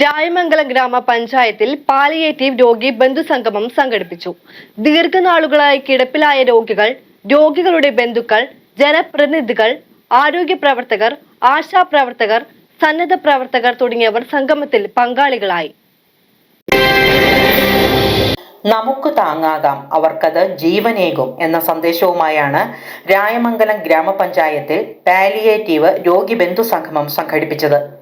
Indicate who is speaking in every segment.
Speaker 1: രായമംഗലം ഗ്രാമപഞ്ചായത്തിൽ പാലിയേറ്റീവ് രോഗി ബന്ധുസംഗമം സംഘടിപ്പിച്ചു. ദീർഘനാളുകളായി കിടപ്പിലായ രോഗികൾ രോഗികളുടെ ബന്ധുക്കൾ ജനപ്രതിനിധികൾ ആരോഗ്യ പ്രവർത്തകർ ആശാപ്രവർത്തകർ സന്നദ്ധ പ്രവർത്തകർ തുടങ്ങിയവർ സംഗമത്തിൽ പങ്കാളികളായി.
Speaker 2: നമുക്ക് താങ്ങാകാം. അവർക്കത് ജീവനേകും എന്ന സന്ദേശവുമായാണ് രായമംഗലം ഗ്രാമപഞ്ചായത്തിൽ പാലിയേറ്റീവ് രോഗി ബന്ധു സംഗമം സംഘടിപ്പിച്ചത്.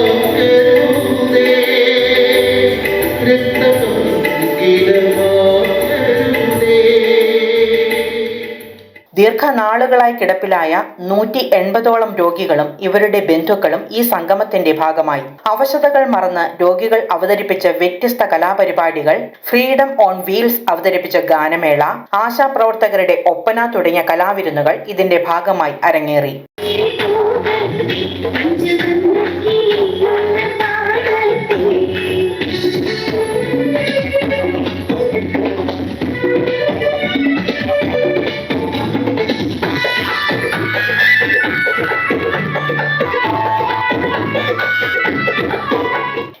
Speaker 2: ദീർഘനാളുകളായി കിടപ്പിലായ നൂറ്റി എൺപതോളം രോഗികളും ഇവരുടെ ബന്ധുക്കളും ഈ സംഗമത്തിന്റെ ഭാഗമായി. അവശതകൾ മറന്ന് രോഗികൾ അവതരിപ്പിച്ച വ്യത്യസ്ത കലാപരിപാടികൾ ഫ്രീഡം ഓൺ വീൽസ് അവതരിപ്പിച്ച ഗാനമേള ആശാപ്രവർത്തകരുടെ ഒപ്പന തുടങ്ങിയ കലാവിരുന്നുകൾ ഇതിന്റെ ഭാഗമായി അരങ്ങേറി.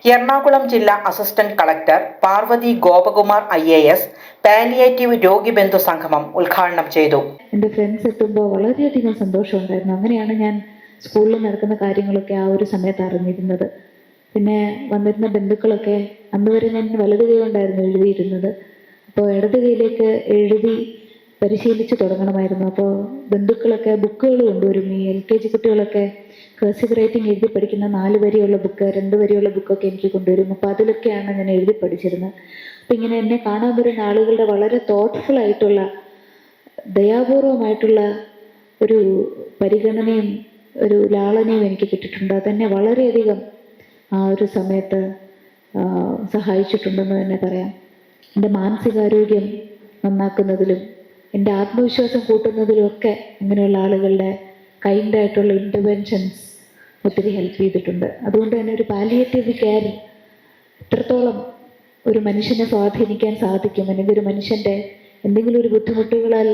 Speaker 2: എറണാകുളം ജില്ലാ assistant collector Parvathy Gopakumar I A S palliative രോഗി ബന്ധു സംഗമം ഉദ്ഘാടനം ചെയ്തു.
Speaker 3: എന്റെ ഫ്രണ്ട്സ് എത്തുമ്പോൾ വളരെയധികം സന്തോഷമുണ്ടായിരുന്നു. അങ്ങനെയാണ് ഞാൻ സ്കൂളിൽ നടക്കുന്ന കാര്യങ്ങളൊക്കെ ആ ഒരു സമയത്ത് അറിഞ്ഞിരുന്നത്. പിന്നെ വന്നിരുന്ന ബന്ധുക്കളൊക്കെ അന്ന് വരെ ഞാൻ വലത് കൈ കൊണ്ടായിരുന്നു എഴുതിയിരുന്നത്. അപ്പോൾ ഇടത് എഴുതി പരിശീലിച്ച് തുടങ്ങണമായിരുന്നു. അപ്പോൾ ബന്ധുക്കളൊക്കെ ബുക്കുകൾ കൊണ്ടുവരും ഈ എൽ കെ ജി കുട്ടികളൊക്കെ കേഴ്സീവ് റൈറ്റിംഗ് എഴുതി പഠിക്കുന്ന നാല് വരിയുള്ള ബുക്ക് രണ്ട് വരിയുള്ള ബുക്കൊക്കെ എനിക്ക് കൊണ്ടുവരും അപ്പോൾ അതിലൊക്കെയാണ് ഞാൻ എഴുതി പഠിച്ചിരുന്നത്. അപ്പം ഇങ്ങനെ എന്നെ കാണാൻ വരുന്ന ആളുകളുടെ വളരെ തോട്ട്ഫുൾ ആയിട്ടുള്ള ദയാപൂർവമായിട്ടുള്ള ഒരു പരിഗണനയും ഒരു ലാളനയും എനിക്ക് കിട്ടിയിട്ടുണ്ട്. അതെന്നെ വളരെയധികം ആ ഒരു സമയത്ത് സഹായിച്ചിട്ടുണ്ടെന്ന് തന്നെ പറയാം. എന്റെ മാനസികാരോഗ്യം നന്നാക്കുന്നതിലും എന്റെ ആത്മവിശ്വാസം കൂട്ടുന്നതിലൊക്കെ ഇങ്ങനെയുള്ള ആളുകളുടെ കൈൻഡായിട്ടുള്ള ഇന്റർവെൻഷൻസ് ഒത്തിരി ഹെൽപ്പ് ചെയ്തിട്ടുണ്ട്. അതുകൊണ്ട് തന്നെ ഒരു പാലിയേറ്റീവ് കെയർ എത്രത്തോളം ഒരു മനുഷ്യനെ സ്വാധീനിക്കാൻ സാധിക്കും. അല്ലെങ്കിൽ ഒരു മനുഷ്യന്റെ എന്തെങ്കിലും ഒരു ബുദ്ധിമുട്ടുകളാൽ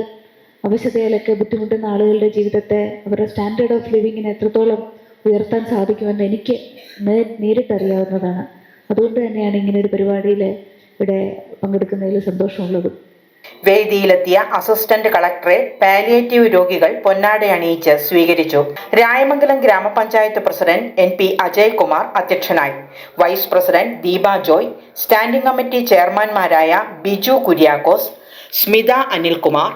Speaker 3: അവശതയിലൊക്കെ ബുദ്ധിമുട്ടുന്ന ആളുകളുടെ ജീവിതത്തെ അവരുടെ സ്റ്റാൻഡേർഡ് ഓഫ് ലിവിങ്ങിനെ എത്രത്തോളം ഉയർത്താൻ സാധിക്കുമെന്ന് എനിക്ക് നേരിട്ടറിയാവുന്നതാണ്. അതുകൊണ്ട് തന്നെയാണ് ഇങ്ങനെ ഒരു പരിപാടിയിൽ ഇവിടെ പങ്കെടുക്കുന്നതിൽ സന്തോഷമുള്ളതും.
Speaker 2: വേദിയിലെത്തിയ അസിസ്റ്റന്റ് കളക്ടറെ പാലിയേറ്റീവ് രോഗികൾ പൊന്നാട അണിയിച്ച് സ്വീകരിച്ചു. രായമംഗലം ഗ്രാമപഞ്ചായത്ത് president N P Ajay Kumar അധ്യക്ഷനായി. Vice president Deepa Joy standing committee ചെയർമാൻമാരായ Biju Kuriakose Smitha Anilkumar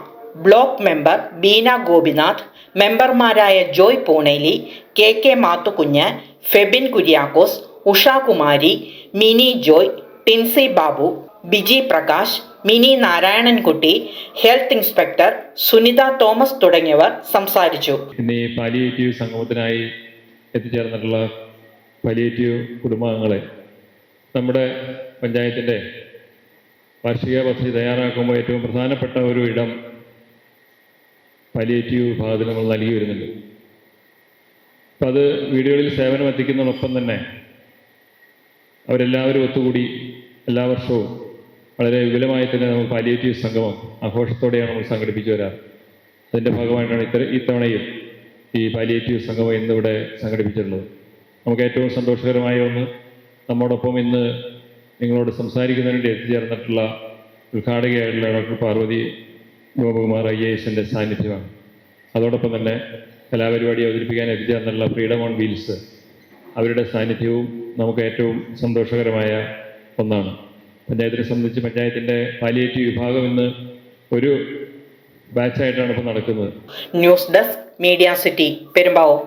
Speaker 2: block member Beena Gopinath മെമ്പർമാരായ Joy Pooneli K K Mathukunju Febin Kuriakose Ushakumari Mini Joy Tincy Babu Biji Prakash Mini Narayanankutty health inspector Sunitha Thomas തുടങ്ങിയവർ സംസാരിച്ചു.
Speaker 4: ഇന്ന് ഈ palliative സംഗമത്തിനായി എത്തിച്ചേർന്നിട്ടുള്ള palliative കുടുംബാംഗങ്ങളെ നമ്മുടെ പഞ്ചായത്തിന്റെ വാർഷിക പദ്ധതി തയ്യാറാക്കുമ്പോൾ ഏറ്റവും പ്രധാനപ്പെട്ട ഒരു ഇടം പാലിയേറ്റീവ് വിഭാഗത്തിൽ നമ്മൾ നൽകി വരുന്നുണ്ട് അപ്പം അത് വീടുകളിൽ സേവനം എത്തിക്കുന്നതോടൊപ്പം തന്നെ അവരെല്ലാവരും ഒത്തുകൂടി എല്ലാ വർഷവും വളരെ വിപുലമായി തന്നെ നമ്മൾ പാലിയേറ്റീവ് സംഗമം ആഘോഷത്തോടെയാണ് നമ്മൾ സംഘടിപ്പിച്ചു വരാറ്. അതിന്റെ ഭാഗമായിട്ടാണ് ഇത്ര ഇത്തവണയും ഈ പാലിയേറ്റീവ് സംഗമം ഇന്നിവിടെ സംഘടിപ്പിച്ചിട്ടുള്ളത്. നമുക്ക് ഏറ്റവും സന്തോഷകരമായ ഒന്ന് നമ്മോടൊപ്പം ഇന്ന് നിങ്ങളോട് സംസാരിക്കുന്നതിന് വേണ്ടി എത്തിച്ചേർന്നിട്ടുള്ള ഉദ്ഘാടകയായിട്ടുള്ള doctor Parvathy Gopakumar I A എസിന്റെ സാന്നിധ്യമാണ്. അതോടൊപ്പം തന്നെ കലാപരിപാടി അവതരിപ്പിക്കാൻ എത്തിച്ചേർന്നിട്ടുള്ള ഫ്രീഡം ഓൺ വീൽസ് അവരുടെ സാന്നിധ്യവും നമുക്ക് ഏറ്റവും സന്തോഷകരമായ ഒന്നാണ്. പഞ്ചായത്തിനെ സംബന്ധിച്ച് പഞ്ചായത്തിന്റെ പാലിയേറ്റീവ് വിഭാഗം ഇന്ന് ഒരു ബാച്ചായിട്ടാണ് ഇപ്പോൾ നടക്കുന്നത്.
Speaker 2: News desk media city Perumbavoor.